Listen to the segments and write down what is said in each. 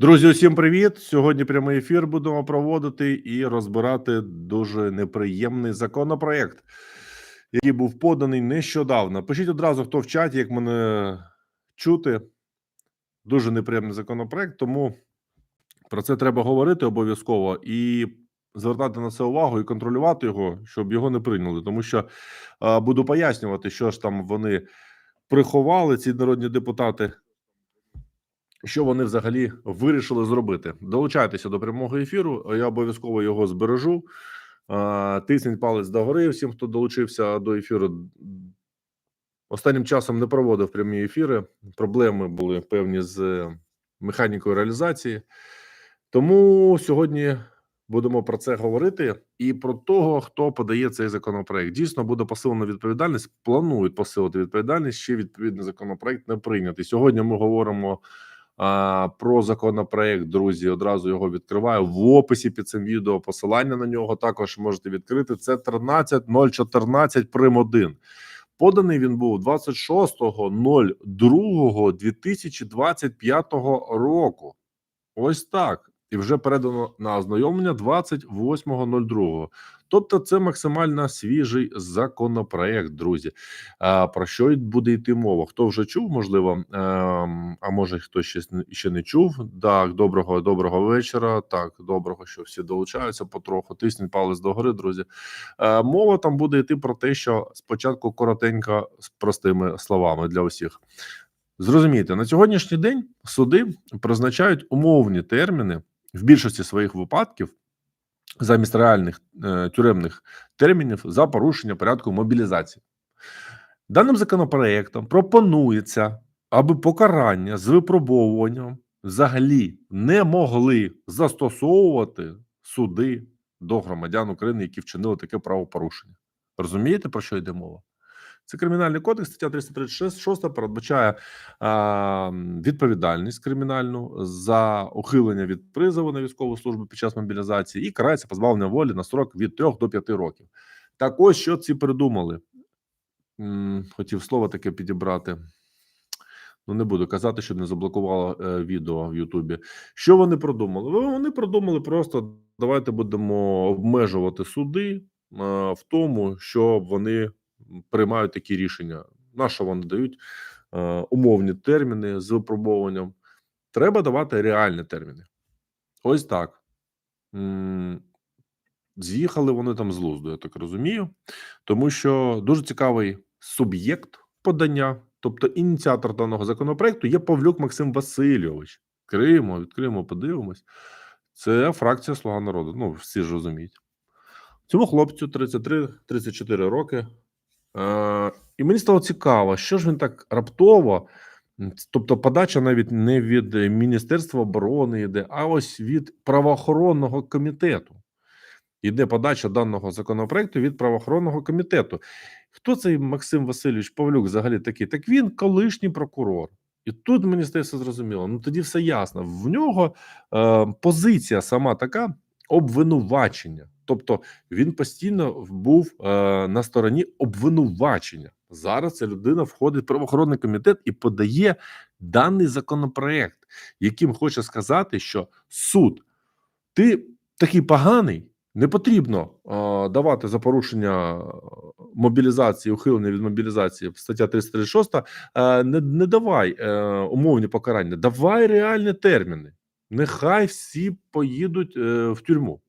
Друзі, усім привіт! Сьогодні прямий ефір будемо проводити і розбирати дуже неприємний законопроект, який був поданий нещодавно. Пишіть одразу, хто в чаті, як мене чути. Дуже неприємний законопроект, тому про це треба говорити обов'язково і звертати на це увагу і контролювати його, щоб його не прийняли. Тому що буду пояснювати, що ж там вони приховали, ці народні депутати що вони взагалі вирішили зробити. Долучайтеся до прямого ефіру. Я обов'язково його збережу. Тисніть палець догори. Всім, хто долучився до ефіру. Останнім часом не проводив прямі ефіри. Проблеми були певні з механікою реалізації. Тому сьогодні будемо про це говорити і про того, хто подає цей законопроект. Дійсно буде посилена відповідальність. Планують посилити відповідальність. Ще відповідний законопроект не прийнятий. Сьогодні ми говоримо про законопроект. Друзі, одразу його відкриваю в описі під цим відео. Посилання на нього також можете відкрити. Це 13014 прим 1. Поданий він був 26.02.2025 року. Ось так. І вже передано на ознайомлення 28.02. Тобто, це максимально свіжий законопроект, друзі. А про що буде йти мова? Хто вже чув? Можливо, ем, а може хтось ще ще не чув. Так, доброго доброго вечора. Так, доброго, що всі долучаються потроху. Тисніть палець догори, друзі. Е, мова там буде йти про те, що спочатку коротенько з простими словами для усіх. Зрозумійте, на сьогоднішній день суди призначають умовні терміни в більшості своїх випадків замість реальних е, тюремних термінів за порушення порядку мобілізації. Даним законопроектом пропонується, аби покарання з випробовуванням взагалі не могли застосовувати суди до громадян України, які вчинили таке правопорушення. Розумієте, про що йде мова? Це кримінальний кодекс, стаття 336 передбачає а, відповідальність кримінальну за ухилення від призову на військову службу під час мобілізації і карається позбавлення волі на строк від 3 до 5 років. Так ось що ці придумали. Хотів слово таке підібрати. Ну, не буду казати, щоб не заблокувало е, відео в Ютубі. Що вони продумали? Вони продумали просто: давайте будемо обмежувати суди е, в тому, щоб вони приймають такі рішення. На що вони дають е, умовні терміни з випробовуванням? Треба давати реальні терміни. Ось так. З'їхали вони там з лузду, я так розумію, тому що дуже цікавий суб'єкт подання, тобто ініціатор даного законопроекту, є Павлюк Максим Васильович. Відкриємо, відкриємо, подивимось. Це фракція Слуга народу. Ну, всі ж розуміють. Цьому хлопцю 33-34 роки. Е, І мені стало цікаво, що ж він так раптово, тобто, подача навіть не від Міністерства оборони йде, а ось від правоохоронного комітету. Іде подача даного законопроекту від правоохоронного комітету. Хто цей Максим Васильович Павлюк взагалі такий? Так він колишній прокурор. І тут мені стається зрозуміло. Ну тоді все ясно. В нього е, позиція сама така обвинувачення. Тобто він постійно був е, на стороні обвинувачення. Зараз ця людина входить в правоохоронний комітет і подає даний законопроект, яким хоче сказати, що суд, ти такий поганий, не потрібно е, давати за порушення мобілізації, ухилення від мобілізації стаття 336, е, не, не давай е, умовні покарання, давай реальні терміни. Нехай всі поїдуть е, в тюрму.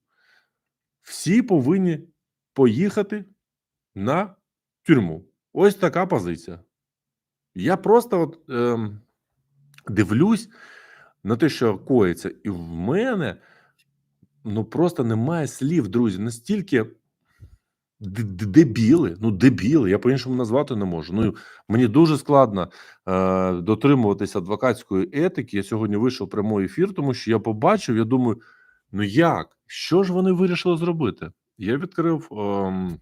Всі повинні поїхати на тюрму. Ось така позиція. Я просто от, е, дивлюсь на те, що коїться, і в мене ну просто немає слів, друзі. Настільки дебіли, ну дебіли, я по-іншому назвати не можу. Ну мені дуже складно е, дотримуватися адвокатської етики. Я сьогодні вийшов в прямий ефір, тому що я побачив, я думаю, ну як? Що ж вони вирішили зробити? Я відкрив ем,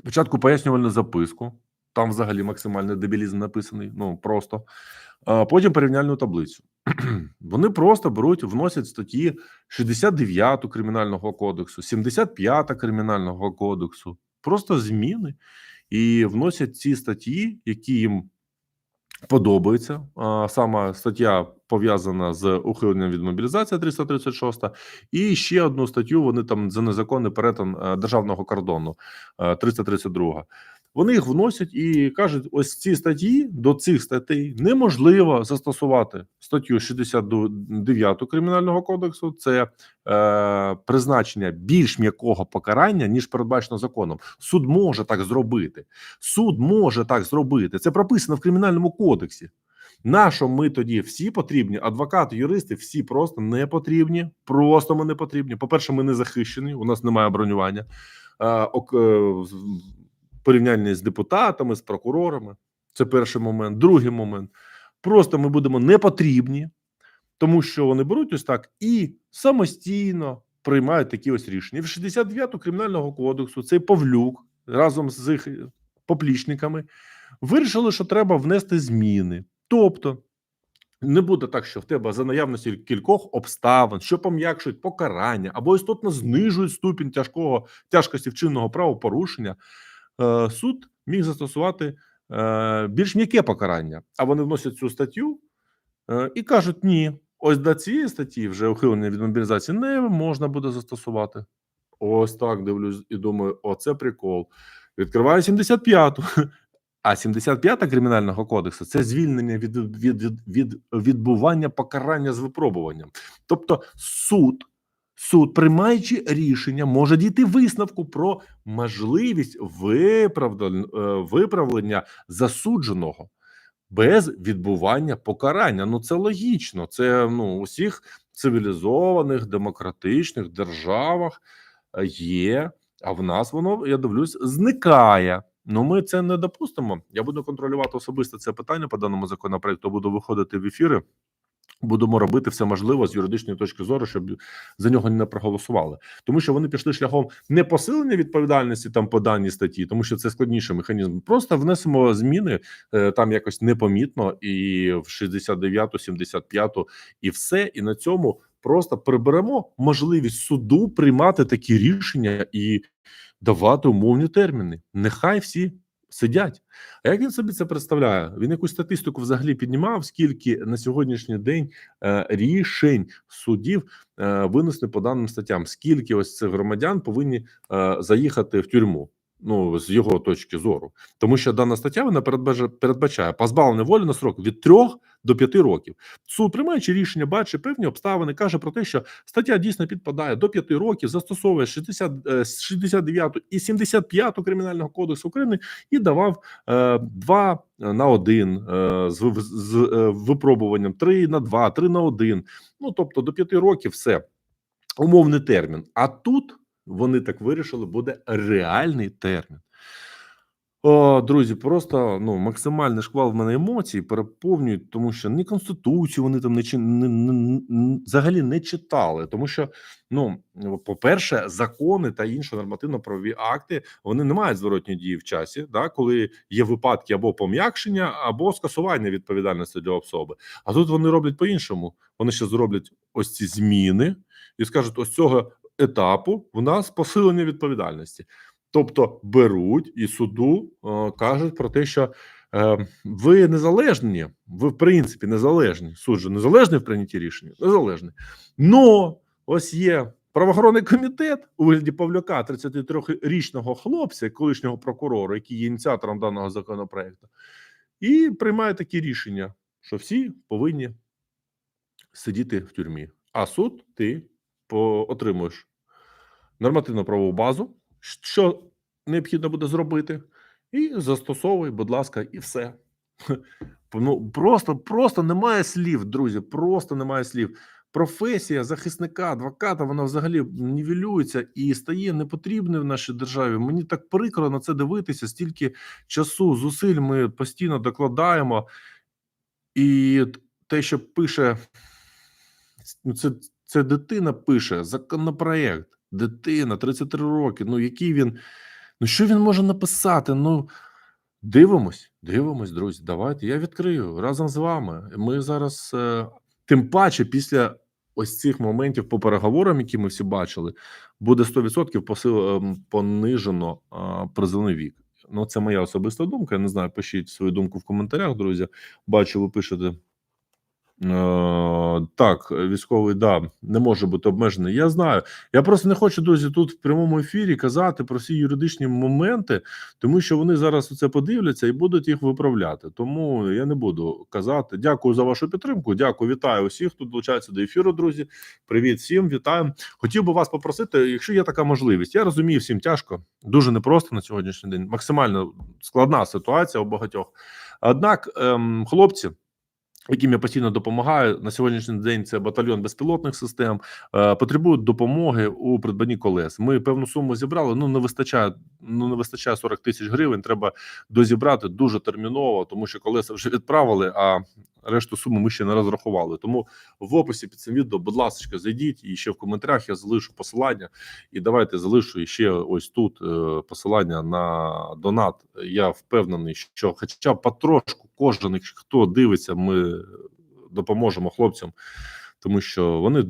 спочатку пояснювальну записку, там взагалі максимальний дебілізм написаний, ну просто. А потім порівняльну таблицю. Вони просто беруть, вносять статті 69 Кримінального кодексу, 75 Кримінального кодексу, просто зміни і вносять ці статті, які їм подобається. А, Саме стаття пов'язана з ухиленням від мобілізації 336, і ще одну статтю вони там за незаконний перетин е, державного кордону е, 332. Вони їх вносять і кажуть: ось ці статті до цих статей неможливо застосувати статтю 69 кримінального кодексу. Це е, призначення більш м'якого покарання ніж передбачено законом. Суд може так зробити. Суд може так зробити. Це прописано в кримінальному кодексі. Нащо ми тоді всі потрібні? Адвокати, юристи, всі просто не потрібні. Просто ми не потрібні. По перше, ми не захищені. У нас немає бронювання. Е, ок, е, порівнянні з депутатами, з прокурорами. Це перший момент. Другий момент. Просто ми будемо не потрібні, тому що вони беруть ось так і самостійно приймають такі ось рішення. В 69 кримінального кодексу цей Павлюк разом з їх поплічниками вирішили, що треба внести зміни. Тобто не буде так, що в тебе за наявності кількох обставин, що пом'якшують покарання або істотно знижують ступінь тяжкого тяжкості вчинного правопорушення, суд міг застосувати е, більш м'яке покарання. А вони вносять цю статтю е, і кажуть: ні, ось до цієї статті вже ухилення від мобілізації не можна буде застосувати. Ось так дивлюсь і думаю, оце прикол. Відкриваю 75-ту. А 75-та кримінального кодексу це звільнення від, від, від, від відбування покарання з випробуванням. Тобто, суд, суд, приймаючи рішення, може дійти висновку про можливість виправлення засудженого без відбування покарання. Ну це логічно. Це ну у всіх цивілізованих демократичних державах е, є. А в нас воно я дивлюсь, зникає. Ну, ми це не допустимо. Я буду контролювати особисто це питання по даному законопроекту. Буду виходити в ефіри. Будемо робити все можливе з юридичної точки зору, щоб за нього не проголосували, тому що вони пішли шляхом не посилення відповідальності там по даній статті, тому що це складніший механізм. Просто внесемо зміни е, там якось непомітно, і в 69-ту, 75-ту, і все. І на цьому просто приберемо можливість суду приймати такі рішення і давати умовні терміни. Нехай всі сидять. А як він собі це представляє? Він якусь статистику взагалі піднімав, скільки на сьогоднішній день е, рішень судів е, винесли по даним статтям, скільки ось цих громадян повинні е, заїхати в тюрму. Ну, з його точки зору, тому що дана стаття вона передбачає, передбачає позбавлення волі на срок від 3 до 5 років. Суд, приймаючи рішення, бачить певні обставини, каже про те, що стаття дійсно підпадає до 5 років, застосовує 60, 69 і 75 кримінального кодексу України і давав е, 2 на 1 е, з, з е, випробуванням 3 на 2, 3 на 1. Ну тобто до 5 років все умовний термін. А тут вони так вирішили, буде реальний термін. О, друзі, просто ну максимальний шквал в мене емоцій переповнюють, тому що ні конституцію вони там не не, не, взагалі не читали. Тому що, ну по-перше, закони та інші нормативно-правові акти вони не мають зворотньої дії в часі, да, коли є випадки або пом'якшення, або скасування відповідальності для особи. А тут вони роблять по-іншому. Вони ще зроблять ось ці зміни і скажуть: ось цього етапу в нас посилення відповідальності. Тобто беруть і суду е, кажуть про те, що е, ви незалежні, ви в принципі незалежні. Суд же незалежний в прийнятті рішення, незалежний. Но ось є правоохоронний комітет у вигляді Павлюка, 33-річного хлопця, колишнього прокурора, який є ініціатором даного законопроекту, і приймає такі рішення, що всі повинні сидіти в тюрмі. А суд ти отримуєш нормативно правову базу що необхідно буде зробити, і застосовуй, будь ласка, і все. Ну просто просто немає слів, друзі. Просто немає слів. Професія захисника, адвоката, вона взагалі нівелюється і стає непотрібною в нашій державі. Мені так прикро на це дивитися. Стільки часу, зусиль ми постійно докладаємо, і те, що пише, ну це, це дитина пише законопроект дитина, 33 роки. Ну, який він, ну що він може написати? Ну дивимось, дивимось, друзі. Давайте я відкрию разом з вами. Ми зараз, е, тим паче, після ось цих моментів по переговорам, які ми всі бачили, буде 100% посил, ем, понижено призовний вік. Ну, це моя особиста думка. Я не знаю, пишіть свою думку в коментарях, друзі. Бачу, ви пишете. Е, так, військовий да не може бути обмежений. Я знаю. Я просто не хочу, друзі, тут в прямому ефірі казати про всі юридичні моменти, тому що вони зараз це подивляться і будуть їх виправляти. Тому я не буду казати. Дякую за вашу підтримку. Дякую, вітаю усіх, хто долучається до ефіру. Друзі. Привіт всім, вітаю. Хотів би вас попросити, якщо є така можливість, я розумію, всім тяжко, дуже непросто на сьогоднішній день. Максимально складна ситуація у багатьох. Однак, ем, хлопці яким я постійно допомагаю на сьогоднішній день. Це батальйон безпілотних систем, е, потребують допомоги у придбанні колес. Ми певну суму зібрали. Ну не вистачає. Ну не вистачає 40 тисяч гривень. Треба дозібрати дуже терміново, тому що колеса вже відправили. А решту суми ми ще не розрахували. Тому в описі під цим відео, будь ласка, зайдіть і ще в коментарях я залишу посилання. І давайте залишу ще ось тут е, посилання на донат. Я впевнений, що хоча б потрошку кожен, хто дивиться, ми допоможемо хлопцям, тому що вони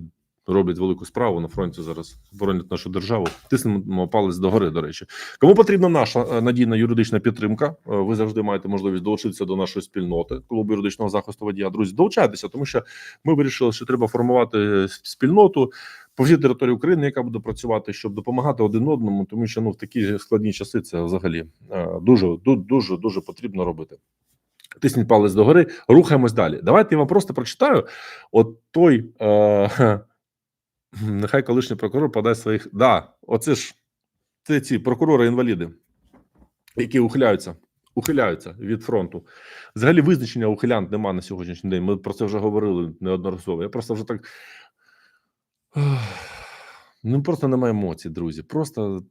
роблять велику справу на фронті зараз. Боронять нашу державу. Тиснемо палець до гори. До речі, кому потрібна наша е, надійна юридична підтримка? е, Ви завжди маєте можливість долучитися до нашої спільноти клубу юридичного захисту водія. Друзі, долучайтеся, тому що ми вирішили, що треба формувати спільноту по всій території України, яка буде працювати, щоб допомагати один одному, тому що ну в такі складні часи це взагалі е, дуже дуже дуже потрібно робити. Тисніть палець догори, рухаємось далі. Давайте я вам просто прочитаю. От той е, нехай колишній прокурор подасть своїх. Да, оце ж це ці прокурори-інваліди, які ухиляються. Ухиляються від фронту. Взагалі визначення ухилянт нема на сьогоднішній день. Ми про це вже говорили неодноразово. Я просто вже так. Ну просто немає емоцій, друзі. Просто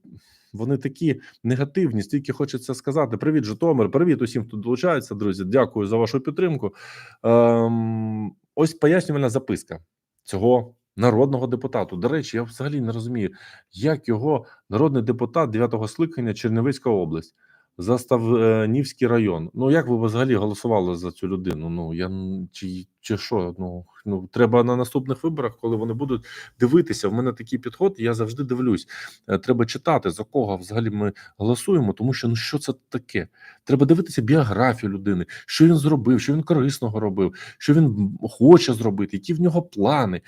вони такі негативні, стільки хочеться сказати. Привіт, Житомир, привіт усім, хто долучається, друзі. Дякую за вашу підтримку. Ем, ось пояснювальна записка цього народного депутату. До речі, я взагалі не розумію, як його народний депутат 9-го скликання Чернівецька область. Заставнівський район. Ну як ви взагалі голосували за цю людину? Ну я чи, чи що? Ну ну треба на наступних виборах, коли вони будуть дивитися. В мене такий підход. Я завжди дивлюсь. Е, Треба читати за кого взагалі ми голосуємо, тому що ну що це таке? Треба дивитися біографію людини, що він зробив, що він корисного робив, що він хоче зробити, які в нього плани.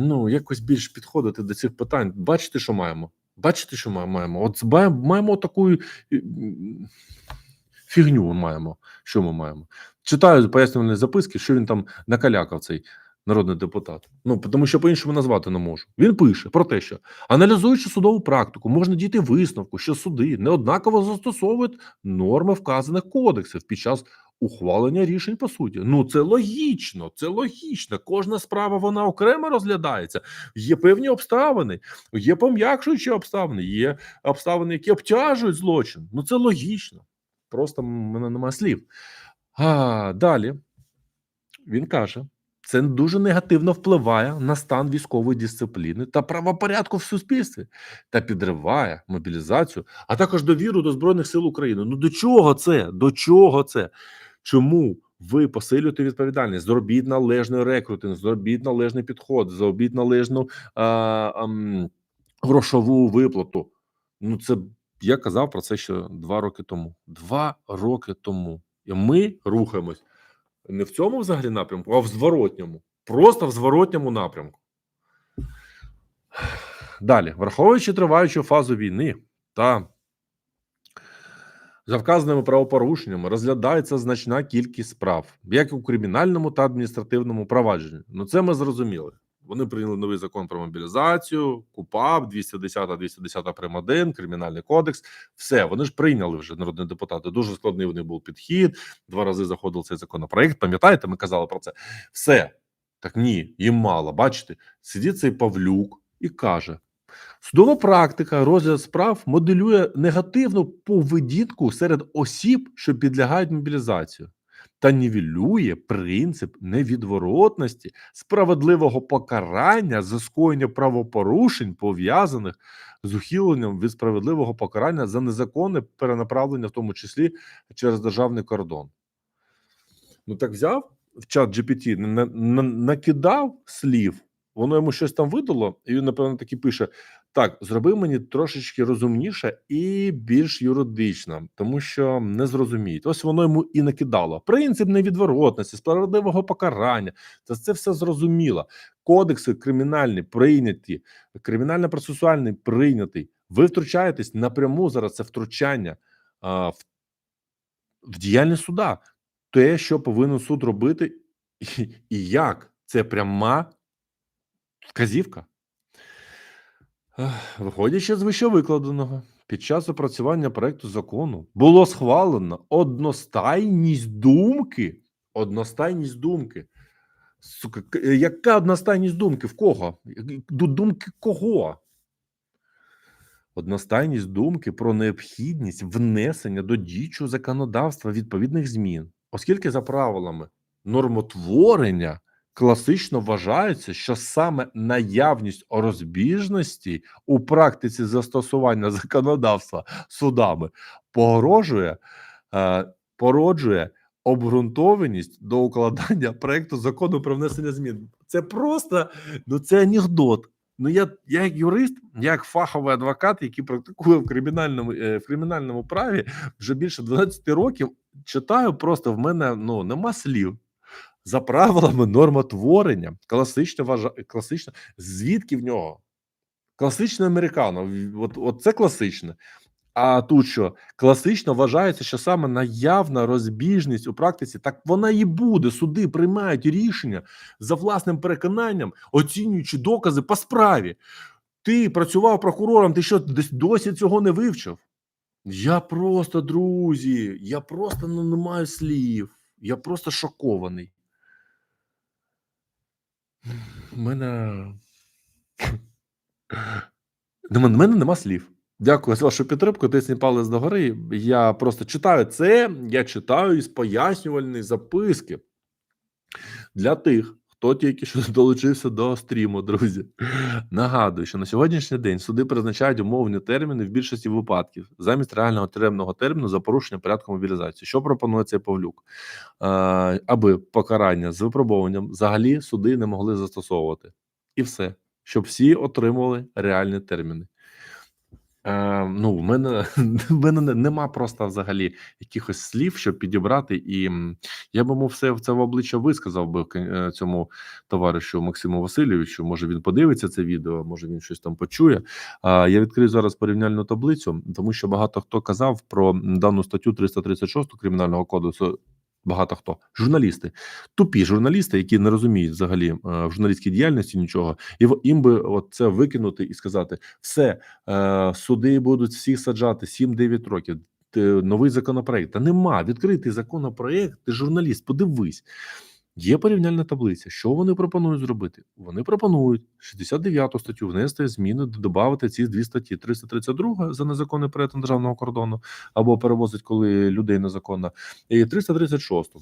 Ну якось більш підходити до цих питань. Бачите, що маємо? Бачите, що маємо? От маємо, таку е, фігню. Маємо. Що ми маємо? Читаю пояснювальні записки, що він там накалякав цей народний депутат. Ну тому що по-іншому назвати не можу. Він пише про те, що аналізуючи судову практику, можна дійти висновку, що суди неоднаково застосовують норми вказаних кодексів під час ухвалення рішень по суті. Ну це логічно, це логічно. Кожна справа вона окремо розглядається. Є певні обставини, є пом'якшуючі обставини, є обставини, які обтяжують злочин. Ну це логічно. Просто в мене немає слів. А далі він каже: це дуже негативно впливає на стан військової дисципліни та правопорядку в суспільстві та підриває мобілізацію, а також довіру до збройних сил України. Ну до чого це? До чого це? Чому ви посилюєте відповідальність? Зробіть належний рекрутинг, зробіть належний підход, зробіть належну а, ам, грошову виплату. Ну, це я казав про це ще два роки тому. Два роки тому. І ми рухаємось не в цьому взагалі напрямку, а в зворотньому. Просто в зворотньому напрямку. Далі, враховуючи триваючу фазу війни та за вказаними правопорушеннями розглядається значна кількість справ, як у кримінальному та адміністративному провадженні. Ну це ми зрозуміли. Вони прийняли новий закон про мобілізацію, КУПАП, 210 210 прим. 1, кримінальний кодекс. Все, вони ж прийняли вже народні депутати. Дуже складний в них був підхід. Два рази заходив цей законопроект. Пам'ятаєте, ми казали про це. Все так ні, їм мало. Бачите, сидить цей Павлюк і каже: судова практика розгляд справ моделює негативну поведінку серед осіб, що підлягають мобілізацію, та нівелює принцип невідворотності справедливого покарання за скоєння правопорушень, пов'язаних з ухиленням від справедливого покарання за незаконне перенаправлення, в тому числі через державний кордон. Ну так взяв в чат GPT, на, на, накидав слів, воно йому щось там видало, і він, напевно, таки пише: Так, зроби мені трошечки розумніше і більш юридично, тому що не зрозуміють. Ось воно йому і накидало. Принцип невідворотності, справедливого покарання. Це це все зрозуміло. Кодекси кримінальні прийняті, кримінально-процесуальний прийнятий. Ви втручаєтесь напряму зараз. Це втручання а, в, в діяльність суда. Те, що повинен суд робити, і, і як це пряма вказівка. Виходячи з вищевикладеного, під час опрацювання проекту закону було схвалено одностайність думки. Одностайність думки. Сука, е, яка одностайність думки? В кого? Ду- Думки кого? Одностайність думки про необхідність внесення до діючого законодавства відповідних змін, оскільки за правилами нормотворення класично вважається, що саме наявність розбіжності у практиці застосування законодавства судами погрожує, е, породжує обґрунтованість до укладання проекту закону про внесення змін. Це просто ну це анекдот. Ну, я, я як юрист, як фаховий адвокат, який практикує в кримінальному е, в кримінальному праві вже більше 12 років, читаю просто в мене ну нема слів. За правилами нормотворення, класично вважа... класично, звідки в нього? Класичне американо. От, от це класичне. А тут що класично вважається, що саме наявна розбіжність у практиці, так вона і буде. Суди приймають рішення за власним переконанням, оцінюючи докази по справі. Ти працював прокурором, ти що десь досі цього не вивчив? Я просто, друзі, я просто ну, не маю слів. Я просто шокований. У мене. У мене нема слів. Дякую за вашу підтримку. Тисні палець догори. Я просто читаю це. Я читаю із пояснювальної записки для тих, хто тільки що долучився до стріму, друзі. Нагадую, що на сьогоднішній день суди призначають умовні терміни в більшості випадків замість реального тюремного терміну за порушення порядку мобілізації. Що пропонує цей Павлюк? Е, аби покарання з випробуванням взагалі суди не могли застосовувати. І все, щоб всі отримували реальні терміни. Е, ну, в мене в мене не- нема просто взагалі якихось слів, щоб підібрати, і я б йому все це в обличчя висказав би е, цьому товаришу Максиму Васильовичу. Може він подивиться це відео, може він щось там почує. А я відкрию зараз порівняльну таблицю, тому що багато хто казав про дану статтю 336 кримінального кодексу. Багато хто журналісти, тупі журналісти, які не розуміють взагалі е, в журналістській діяльності нічого, і їм би от це викинути і сказати: все, е, суди будуть всіх саджати 7-9 років. Новий законопроект. Та нема. Відкритий законопроект, ти журналіст, подивись. Є порівняльна таблиця. Що вони пропонують зробити? Вони пропонують 69 статтю внести зміни, додати ці дві статті: 332 за незаконний перетин державного кордону або перевозить, коли людей незаконно, і 336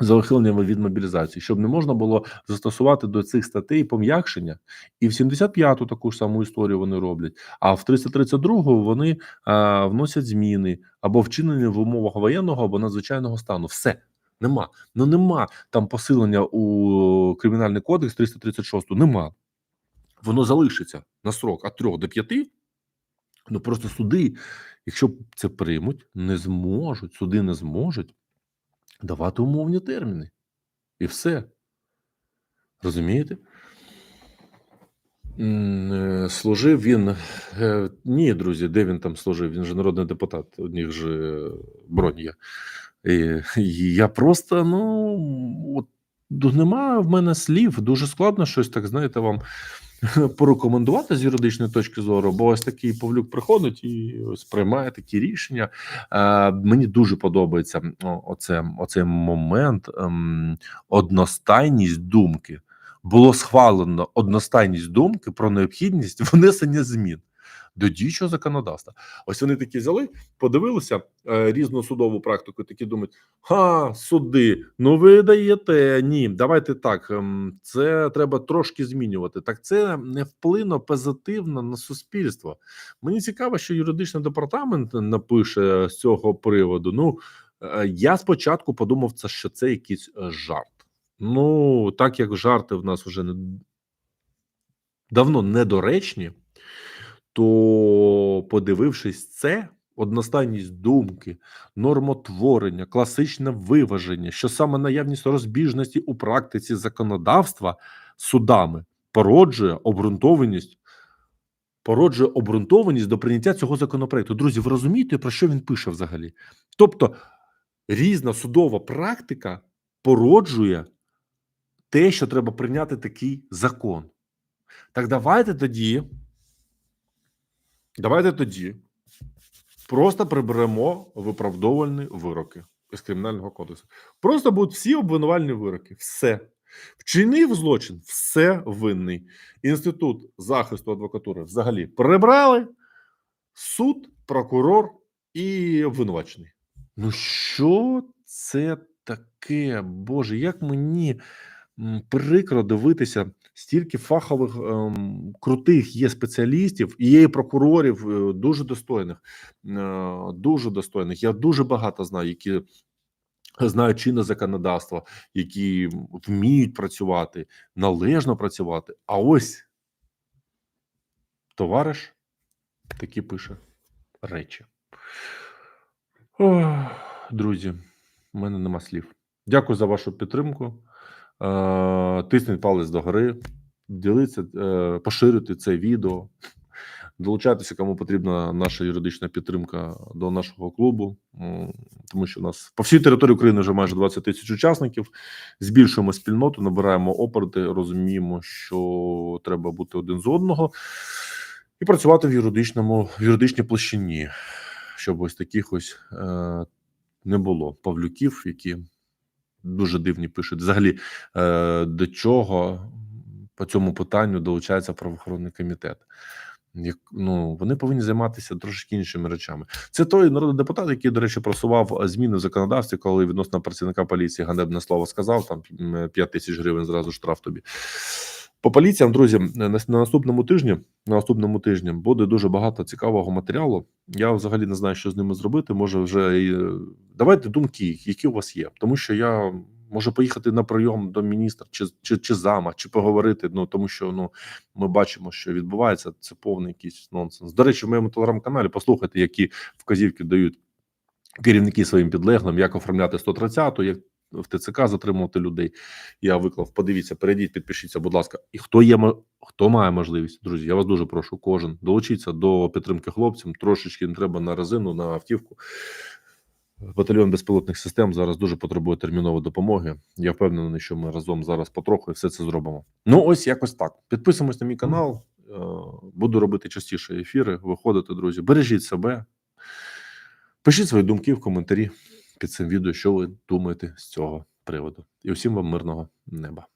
за ухилення від мобілізації, щоб не можна було застосувати до цих статей пом'якшення, і в 75-ту таку ж саму історію вони роблять. А в 332-гу вони а, вносять зміни або вчинені в умовах воєнного або надзвичайного стану. Все нема. Ну нема там посилення у кримінальний кодекс 336 Нема. Воно залишиться на срок від 3 до 5. Ну просто суди, якщо це приймуть, не зможуть. Суди не зможуть давати умовні терміни. І все. Розумієте? Е, Служив він. е, Ні, друзі, де він там служив? Він же народний депутат, них же бронь є. І, і я просто, ну, от, ду- нема в мене слів. Дуже складно щось так, знаєте, вам порекомендувати з юридичної точки зору, бо ось такий Павлюк приходить і ось приймає такі рішення. Е, мені дуже подобається оце, оцей момент ем, одностайність думки. Було схвалено одностайність думки про необхідність внесення змін до діючого законодавства. Ось вони такі взяли, подивилися е, різну судову практику, такі думають: ха, суди, ну ви даєте ні, давайте так. ем, Це треба трошки змінювати. Так це не вплине позитивно на суспільство. Мені цікаво, що юридичний департамент напише з цього приводу. Ну е, я спочатку подумав, це що це якийсь е, жарт. Ну, так як жарти в нас вже не давно недоречні, то, подивившись це, одностайність думки, нормотворення, класичне виваження, що саме наявність розбіжності у практиці законодавства судами породжує обґрунтованість, породжує обґрунтованість до прийняття цього законопроекту. Друзі, ви розумієте, про що він пише взагалі? Тобто різна судова практика породжує те, що треба прийняти такий закон. Так давайте тоді. Давайте тоді просто приберемо виправдовувальні вироки із кримінального кодексу. Просто будуть всі обвинувальні вироки. Все. Вчинив злочин, все винний. Інститут захисту адвокатури взагалі прибрали суд, прокурор і обвинувачений. Ну, що це таке? Боже, як мені прикро дивитися, стільки фахових ем, крутих є спеціалістів і є і прокурорів е, дуже достойних, е, дуже достойних. Я дуже багато знаю, які знають чинне законодавство, які вміють працювати, належно працювати. А ось товариш такі пише речі. Ох, друзі, в мене нема слів. Дякую за вашу підтримку. Е, Тисніть палець догори, діліться, е, поширюйте це відео, долучайтеся, кому потрібна наша юридична підтримка до нашого клубу, тому що у нас по всій території України вже майже 20 тисяч учасників. Збільшуємо спільноту, набираємо опорти, розуміємо, що треба бути один з одного і працювати в юридичному в юридичній площині, щоб ось таких ось е, не було павлюків, які дуже дивні пишуть. Взагалі, е, до чого по цьому питанню долучається правоохоронний комітет. Як ну вони повинні займатися трошки іншими речами. Це той народний депутат, який, до речі, просував зміни в законодавстві, коли відносно працівника поліції ганебне слово сказав. Там 5 тисяч гривень зразу штраф тобі. По поліціям, друзі, на, на наступному тижні на наступному тижні буде дуже багато цікавого матеріалу. Я взагалі не знаю, що з ними зробити. Може, вже і е, давайте думки, які у вас є, тому що я можу поїхати на прийом до міністра чи чи, чи зама, чи поговорити. Ну тому що ну ми бачимо, що відбувається. Це повний якийсь нонсенс. До речі, в моєму телеграм-каналі послухайте, які вказівки дають керівники своїм підлеглим, як оформляти 130-ту, як в ТЦК затримувати людей. Я виклав. Подивіться, перейдіть, підпишіться, будь ласка. І хто є хто має можливість, друзі? Я вас дуже прошу. Кожен долучіться до підтримки хлопцям. Трошечки не треба на резину, на автівку. Батальйон безпілотних систем зараз дуже потребує термінової допомоги. Я впевнений, що ми разом зараз потроху і все це зробимо. Ну, ось якось так. Підписуємось на мій канал. Е, Буду робити частіше ефіри. Виходити, друзі. Бережіть себе. Пишіть свої думки в коментарі під цим відео, що ви думаєте з цього приводу. І усім вам мирного неба.